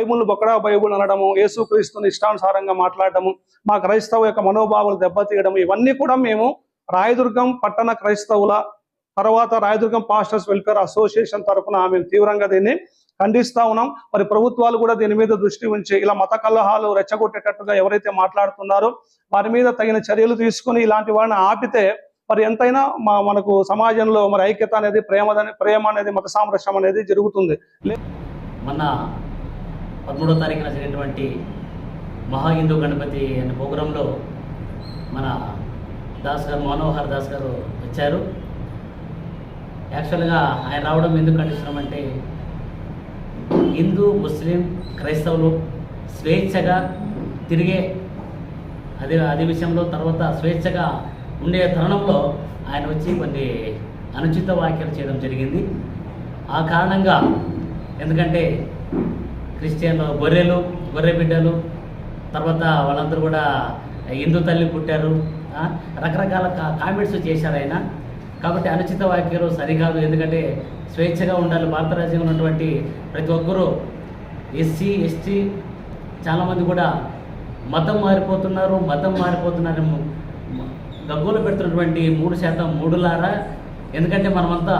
Bible బొక్కడా Bible అనడము యేసుక్రీస్తుని ఇష్టానుసారంగా మాట్లాడటము మా క్రైస్తవ యొక్క మనోభావాలు దెబ్బతీయడం ఇవన్నీ కూడా మేము రాయదుర్గం పట్టణ క్రైస్తవుల తర్వాత రాయదుర్గం పాస్టర్స్ వెల్ఫేర్ అసోసియేషన్ తరఫున మేము తీవ్రంగా దీన్ని ఖండిస్తా ఉన్నాం. మరి ప్రభుత్వాలు కూడా దీని మీద దృష్టి ఉంచి ఇలా మత కలహాలు రెచ్చగొట్టేటట్టుగా ఎవరైతే మాట్లాడుతున్నారో వారి మీద తగిన చర్యలు తీసుకుని ఇలాంటి వారిని ఆపితే మరి ఎంతైనా మా మనకు సమాజంలో మరి ఐక్యత అనేది ప్రేమ ప్రేమ అనేది మత సామరస్యం అనేది జరుగుతుంది. మన పదమూడో తారీఖున జరిగినటువంటి మహా హిందూ గణపతి అనే ప్రోగ్రాంలో మన దాస్ గారు మనోహర్ దాస్ గారు వచ్చారు. యాక్చువల్గా ఆయన రావడం ఎందుకు ఖండిస్తున్నామంటే హిందూ ముస్లిం క్రైస్తవులు స్వేచ్ఛగా తిరిగే అదే అదే విషయంలో తర్వాత స్వేచ్ఛగా ఉండే తరుణంలో ఆయన వచ్చి కొన్ని అనుచిత వ్యాఖ్యలు చేయడం జరిగింది. ఆ కారణంగా ఎందుకంటే క్రిస్టియన్ గొర్రెలు గొర్రె బిడ్డలు తర్వాత వాళ్ళందరూ కూడా హిందూ తల్లి పుట్టారు రకరకాల కా- కామెంట్స్ చేశారు ఆయన. కాబట్టి అనుచిత వాక్యాలు సరికాదు ఎందుకంటే స్వేచ్ఛగా ఉండాలి భారత రాజ్యంలో ఉన్నటువంటి ప్రతి ఒక్కరూ. ఎస్సీ ఎస్టీ చాలామంది కూడా మతం మారిపోతున్నారు మతం మారిపోతున్నారు గగ్గోలు పెడుతున్నటువంటి మూడు శాతం మూడులారా. ఎందుకంటే మనమంతా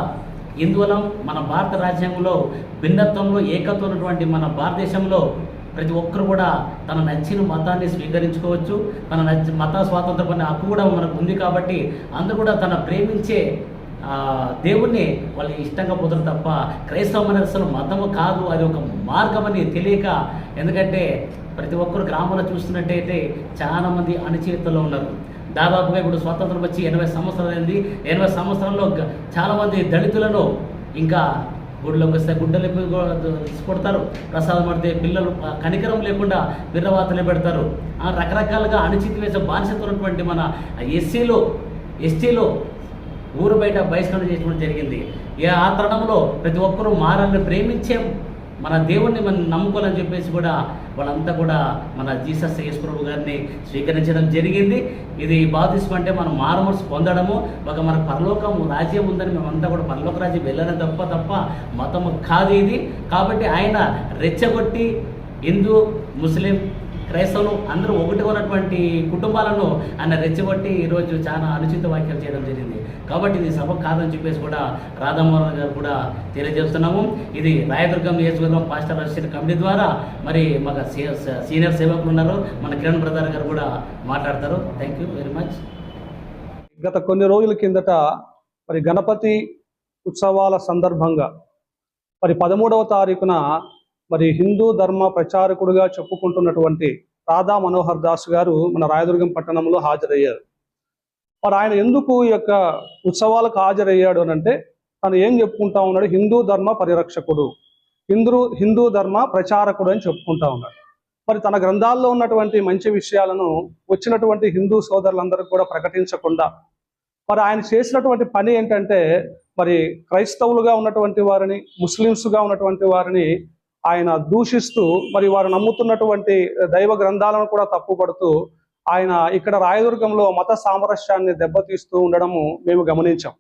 ఇందువల్ల మన భారత రాజ్యాంగంలో భిన్నత్వంలో ఏకత్వం ఉన్నటువంటి మన భారతదేశంలో ప్రతి ఒక్కరు కూడా తన నచ్చిన మతాన్ని స్వీకరించుకోవచ్చు. తన నచ్చి మత స్వాతంత్రం అనే హక్కు కూడా మనకు ఉంది కాబట్టి అందరూ కూడా తన ప్రేమించే దేవుణ్ణి వాళ్ళు ఇష్టంగా పోతారు తప్ప క్రైస్తవం అనేది అసలు మతము కాదు అది ఒక మార్గం అని తెలియక ఎందుకంటే ప్రతి ఒక్కరు గ్రామంలో చూస్తున్నట్టయితే చాలామంది అణచివేతలో ఉన్నారు. దాదాపుగా ఇప్పుడు స్వాతంత్రం వచ్చి ఎనభై సంవత్సరాలు అయింది. ఎనభై సంవత్సరాల్లో చాలామంది దళితులను ఇంకా గుడిలోకి వస్తే గుడ్డలు కొడతారు. ప్రసాదం పడితే పిల్లలు కనికరం లేకుండా బిర్రవాతలే పెడతారు. రకరకాలుగా అణచితి వేసే బానిసత్వం ఉన్నటువంటి మన ఎస్సీలో ఎస్టీలో ఊరు బయట బహిష్కరణ చేసుకోవడం జరిగింది. ఆ తరుణంలో ప్రతి ఒక్కరూ మారాలని ప్రేమించే. మన దేవుణ్ణి మనం నమ్ముకోవాలని చెప్పేసి కూడా వాళ్ళంతా కూడా మన జీసస్ యేసుప్రభు గారిని స్వీకరించడం జరిగింది. ఇది బాధిస్మ అంటే మనం మారమర్స్ పొందడము ఒక మన పరలోకం రాజ్యం ఉందని మేమంతా కూడా పరలోక రాజ్యం వెళ్ళడం తప్ప తప్ప మతము కాదు ఇది. కాబట్టి ఆయన రెచ్చగొట్టి హిందూ ముస్లిం క్రైస్తవులు అందరూ ఒకటి ఉన్నటువంటి కుటుంబాలను ఆయన రెచ్చగొట్టి ఈరోజు చాలా అనుచిత వ్యాఖ్యలు చేయడం జరిగింది. కాబట్టి ఇది సభ కాదని చెప్పేసి కూడా రాధామోహన్ గారు కూడా తెలియజేస్తున్నాము. ఇది రాయదుర్గం నియోజకవర్గం పాస్టర్ అసిస్టెంట్ కమిటీ ద్వారా మరి మాకు సీనియర్ సేవకులు ఉన్నారు. మన కిరణ్ బ్రదర్ గారు కూడా మాట్లాడతారు. Thank you very much. గత కొన్ని రోజుల కిందట మరి గణపతి ఉత్సవాల సందర్భంగా మరి పదమూడవ తారీఖున మరి హిందూ ధర్మ ప్రచారకుడుగా చెప్పుకుంటున్నటువంటి రాధా మనోహర్ దాస్ గారు మన రాయదుర్గం పట్టణంలో హాజరయ్యారు. మరి ఆయన ఎందుకు ఈ యొక్క ఉత్సవాలకు హాజరయ్యాడు అని అంటే తను ఏం చెప్పుకుంటా ఉన్నాడు? హిందూ ధర్మ పరిరక్షకుడు. హిందూ హిందూ ధర్మ ప్రచారకుడు అని చెప్పుకుంటా ఉన్నాడు. మరి తన గ్రంథాల్లో ఉన్నటువంటి మంచి విషయాలను వచ్చినటువంటి హిందూ సోదరులందరికీ కూడా ప్రకటించకుండా మరి ఆయన చేసినటువంటి పని ఏంటంటే మరి క్రైస్తవులుగా ఉన్నటువంటి వారిని ముస్లిమ్స్గా ఉన్నటువంటి వారిని ఆయన దూషిస్తూ మరి వారు నమ్ముతున్నటువంటి దైవ గ్రంథాలను కూడా తప్పుపడుతూ ఆయన ఇక్కడ రాయదుర్గంలో మత సామరస్యాన్ని దెబ్బతీస్తూ ఉండడము మేము గమనించాం.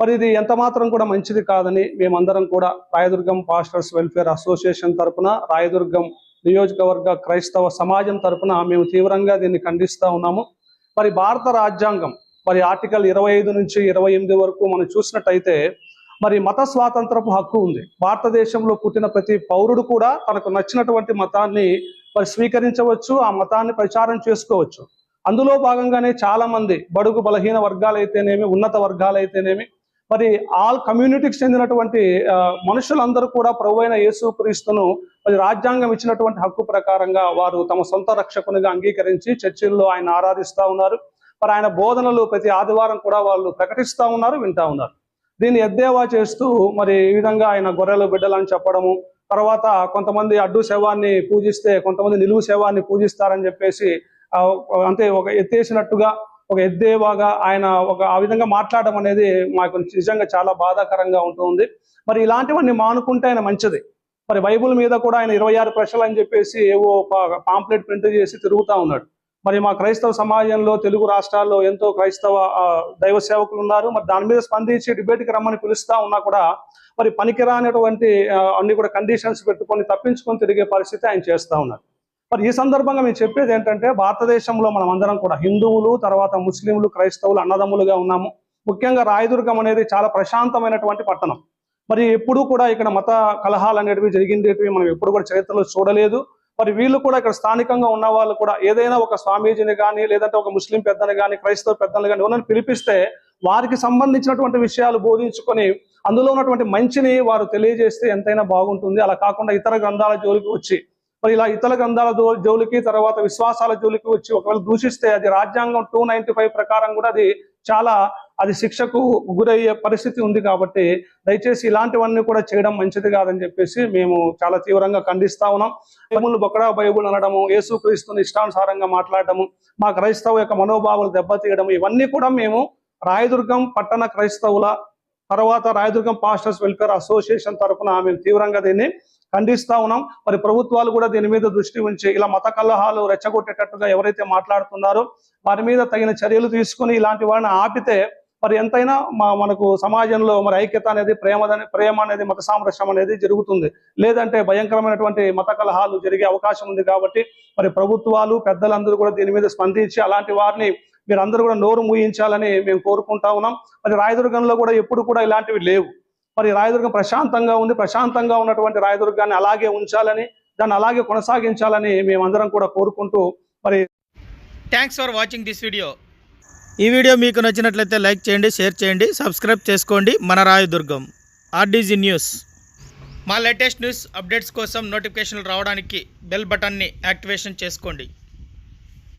మరి ఇది ఎంత మాత్రం కూడా మంచిది కాదని మేమందరం కూడా రాయదుర్గం పాస్టర్స్ వెల్ఫేర్ అసోసియేషన్ తరపున రాయదుర్గం నియోజకవర్గ క్రైస్తవ సమాజం తరఫున మేము తీవ్రంగా దీన్ని ఖండిస్తూ ఉన్నాము. మరి భారత రాజ్యాంగం మరి ఆర్టికల్ ఇరవై ఐదు నుంచి ఇరవై ఎనిమిది వరకు మనం చూసినట్టయితే మరి మత స్వాతంత్రపు హక్కు ఉంది. భారతదేశంలో పుట్టిన ప్రతి పౌరుడు కూడా తనకు నచ్చినటువంటి మతాన్ని మరి స్వీకరించవచ్చు ఆ మతాన్ని ప్రచారం చేసుకోవచ్చు. అందులో భాగంగానే చాలా మంది బడుగు బలహీన వర్గాలైతేనేమి ఉన్నత వర్గాలైతేనేమి మరి ఆల్ కమ్యూనిటీకి చెందినటువంటి మనుషులందరూ కూడా ప్రభు అయిన యేసుక్రీస్తును మరి రాజ్యాంగం ఇచ్చినటువంటి హక్కు ప్రకారంగా వారు తమ సొంత రక్షకునిగా అంగీకరించి చర్చిల్లో ఆయన ఆరాధిస్తా ఉన్నారు. మరి ఆయన బోధనలు ప్రతి ఆదివారం కూడా వాళ్ళు ప్రకటిస్తూ ఉన్నారు వింటా ఉన్నారు. దీన్ని ఎద్దేవా చేస్తూ మరి ఈ విధంగా ఆయన గొర్రెలు బిడ్డలని చెప్పడము. తర్వాత కొంతమంది అడ్డు శవాన్ని పూజిస్తే కొంతమంది నిలువు శవాన్ని పూజిస్తారని చెప్పేసి అంటే అంతే ఒక ఎత్తేసినట్టుగా ఒక ఎద్దేవాగా ఆయన ఒక ఆ విధంగా మాట్లాడడం అనేది మాకు నిజంగా చాలా బాధాకరంగా ఉంటుంది. మరి ఇలాంటివన్నీ మానుకుంటే ఆయన మంచిది. మరి బైబుల్ మీద కూడా ఆయన ఇరవై ఆరు ప్రశ్నలు అని చెప్పేసి ఏవో పాంప్లెట్ ప్రింట్ చేసి తిరుగుతా ఉన్నాడు. మరి మా క్రైస్తవ సమాజంలో తెలుగు రాష్ట్రాల్లో ఎంతో క్రైస్తవ దైవ సేవకులు ఉన్నారు. మరి దాని మీద స్పందించి డిబేట్కి రమ్మని పిలుస్తా ఉన్నా కూడా మరి పనికిరానటువంటి అన్ని కూడా కండిషన్స్ పెట్టుకొని తప్పించుకొని తిరిగే పరిస్థితి ఆయన చేస్తూ ఉన్నారు. మరి ఈ సందర్భంగా మేము చెప్పేది ఏంటంటే భారతదేశంలో మనం అందరం కూడా హిందువులు తర్వాత ముస్లింలు క్రైస్తవులు అన్నదమ్ములుగా ఉన్నాము. ముఖ్యంగా రాయదుర్గం అనేది చాలా ప్రశాంతమైనటువంటి పట్టణం. మరి ఎప్పుడూ కూడా ఇక్కడ మత కలహాలు అనేటివి జరిగిండేటివి మనం ఎప్పుడు కూడా చరిత్రలో చూడలేదు. మరి వీళ్ళు కూడా ఇక్కడ స్థానికంగా ఉన్న వాళ్ళు కూడా ఏదైనా ఒక స్వామీజీని కానీ లేదంటే ఒక ముస్లిం పెద్దని కానీ క్రైస్తవ పెద్దలు కానీ ఎవరైనా పిలిపిస్తే వారికి సంబంధించినటువంటి విషయాలు బోధించుకొని అందులో ఉన్నటువంటి మంచిని వారు తెలియజేస్తే ఎంతైనా బాగుంటుంది. అలా కాకుండా ఇతర గ్రంథాల జోలికి వచ్చి మరి ఇలా ఇతర గ్రంథాల జోలికి తర్వాత విశ్వాసాల జోలికి వచ్చి ఒకవేళ దూషిస్తే అది రాజ్యాంగం టూ ప్రకారం కూడా అది చాలా అది శిక్షకు గురయ్యే పరిస్థితి ఉంది కాబట్టి దయచేసి ఇలాంటివన్నీ కూడా చేయడం మంచిది కాదని చెప్పేసి మేము చాలా తీవ్రంగా ఖండిస్తా ఉన్నాం. బైబుల్ బొక్కడా బైబుల్ అనడము యేసుక్రీస్తుని ఇష్టానుసారంగా మాట్లాడటము మా క్రైస్తవ యొక్క మనోభావాలు దెబ్బతీయడం ఇవన్నీ కూడా మేము రాయదుర్గం పట్టణ క్రైస్తవుల తర్వాత రాయదుర్గం పాస్టర్స్ వెల్ఫేర్ అసోసియేషన్ తరఫున ఆమె తీవ్రంగా దీన్ని ఖండిస్తా ఉన్నాం. మరి ప్రభుత్వాలు కూడా దీని మీద దృష్టి ఉంచి ఇలా మత కలహాలు రెచ్చగొట్టేటట్టుగా ఎవరైతే మాట్లాడుతున్నారో వారి మీద తగిన చర్యలు తీసుకుని ఇలాంటి వారిని ఆపితే మరి ఎంతైనా మా మనకు సమాజంలో మరి ఐక్యత అనేది ప్రేమ ప్రేమ అనేది మత సామరస్యం అనేది జరుగుతుంది. లేదంటే భయంకరమైనటువంటి మత కలహాలు జరిగే అవకాశం ఉంది కాబట్టి మరి ప్రభుత్వాలు పెద్దలందరూ కూడా దీని మీద స్పందించి అలాంటి వారిని మీరు అందరూ కూడా నోరు మూయించాలని మేము కోరుకుంటా ఉన్నాం. మరి రాయదుర్గంలో కూడా ఎప్పుడు కూడా ఇలాంటివి లేవు. మరి రాయదుర్గం ప్రశాంతంగా ఉంది. ప్రశాంతంగా ఉన్నటువంటి రాయదుర్గాన్ని అలాగే ఉంచాలని దాన్ని అలాగే కొనసాగించాలని మేమందరం కూడా కోరుకుంటూ మరి thanks for watching this video ఈ వీడియో మీకు నచ్చినట్లయితే లైక్ చేయండి షేర్ చేయండి సబ్స్క్రైబ్ చేసుకోండి. మన రాయదుర్గం ఆర్డీజీ న్యూస్. మా లేటెస్ట్ న్యూస్ అప్డేట్స్ కోసం నోటిఫికేషన్లు రావడానికి బెల్ బటన్ని యాక్టివేషన్ చేసుకోండి.